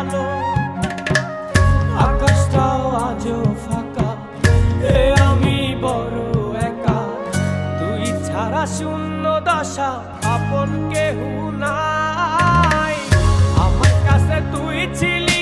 আলো। ফাঁকা। ছাড়া শূন্য দশা আপন কেহু নাই। আমার কাছে তুই ছিলি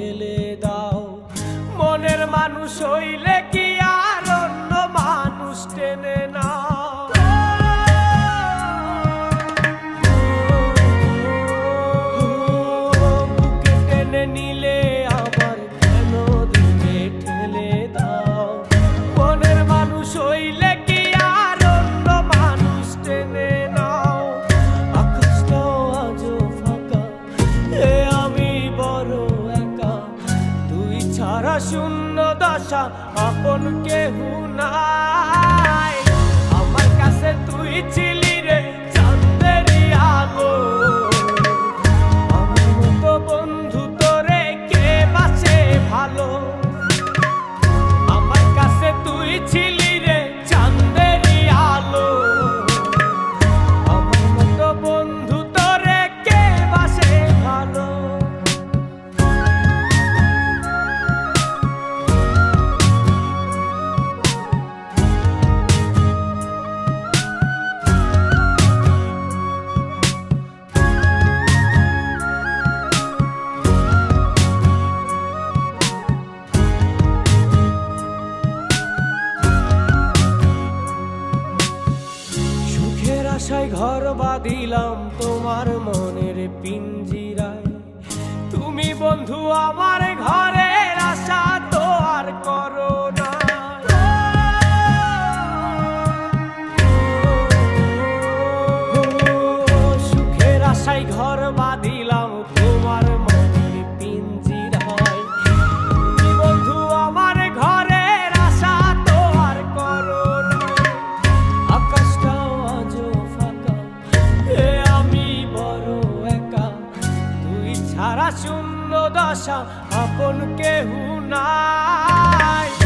ফেলে দাও। মনের মানুষ হইলে কি আপন কেহু ঘর বাঁধিলাম তোমার মনের পিঞ্জিরায়। তুমি বন্ধু আমার শূন্য দশা আপন কেহ নাই।